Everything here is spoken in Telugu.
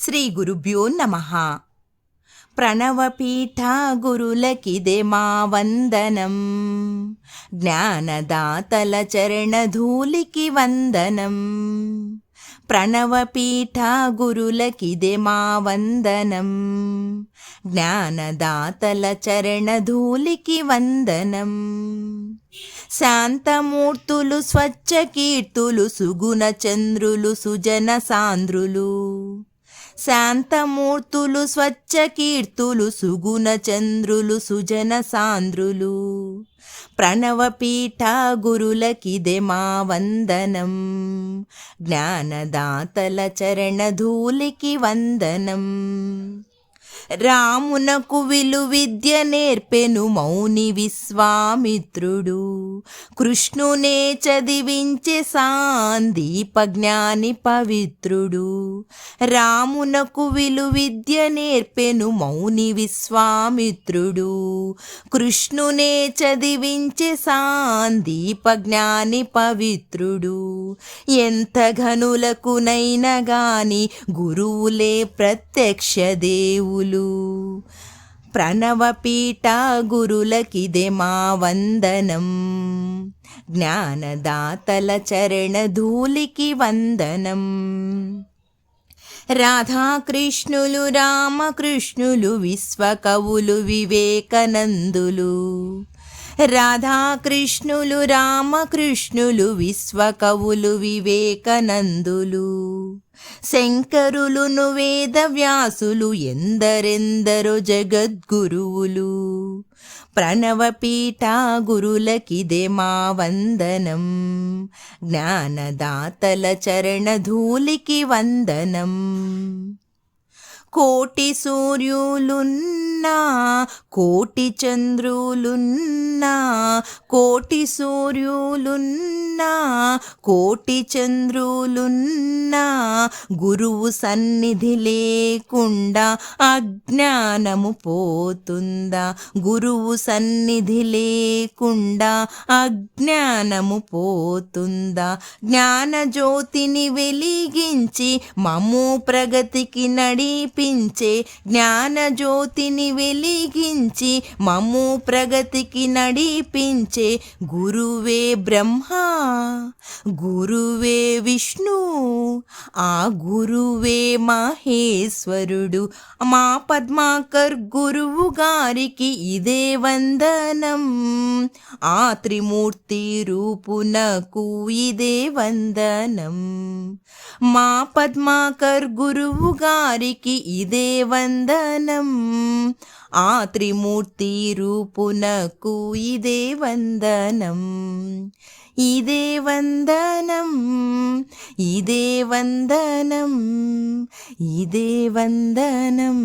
శ్రీ గురుభ్యో నమ ప్రణవపీఠ గురులకిదే మా వందనం జ్ఞానదాతల చరణధూలికి వందనం ప్రణవపీఠ గురులకిదే మా వందనం జ్ఞానదాతల చరణధూలికి వందనం శాంతమూర్తులు స్వచ్ఛ కీర్తులు సుగుణ చంద్రులు సుజన సాంద్రులు శాంతమూర్తులు స్వచ్ఛ కీర్తులు సుగుణ చంద్రులు సుజన సాంద్రులు. ప్రణవపీఠ గురులకిదే మా వందనం. జ్ఞానదాతల చరణధూలికి వందనం. రామునకు విలు విద్య నేర్పెను మౌని విశ్వామిత్రుడు. కృష్ణునే చదివించే సాందీప జ్ఞాని పవిత్రుడు. రామునకు విలు విద్య నేర్పెను మౌని విశ్వామిత్రుడు. కృష్ణునే చదివించే సాందీప జ్ఞాని పవిత్రుడు. ఎంత ఘనులకునైనా గాని గురువులే ప్రత్యక్ష దేవులు. ప్రణవపీఠ గురులకిదే మా వందనం. జ్ఞానదాతల చరణధూలికి వందనం. రాధాకృష్ణులు రామకృష్ణులు విశ్వకవులు వివేకనందులు. రాధాకృష్ణులు రామకృష్ణులు విశ్వకవులు వివేకనందులు. శంకరులును వేదవ్యాసులు ఎందరెందరో జగద్గురువులు. ప్రణవపీఠ గురులకిదే మా వందనం. జ్ఞానదాతల చరణధూలికి వందనం. కోటి సూర్యులున్నా కోటి చంద్రులున్నా కోటి సూర్యులున్నా కోటి చంద్రులున్నా గురువు సన్నిధి లేకుండా అజ్ఞానము పోతుందా? గురువు సన్నిధి లేకుండా అజ్ఞానము పోతుందా? జ్ఞానజ్యోతిని వెలిగించి మము ప్రగతికి నడిపి నడిపించే జ్ఞానజ్యోతిని వెలిగించి మమ్ము ప్రగతికి నడిపించే గురువే బ్రహ్మ గురువే విష్ణు ఆ గురువే మహేశ్వరుడు. మా పద్మాకర్ గురువు గారికి ఇదే వందనం. ఆ త్రిమూర్తి రూపునకు ఇదే వందనం. మా పద్మాకర్ గురువు గారికి ఇదే వందనం ఆ త్రిమూర్తి రూపునకు ఇదే వందనం ఇదే వందనం ఇదే వందనం ఇదే వందనం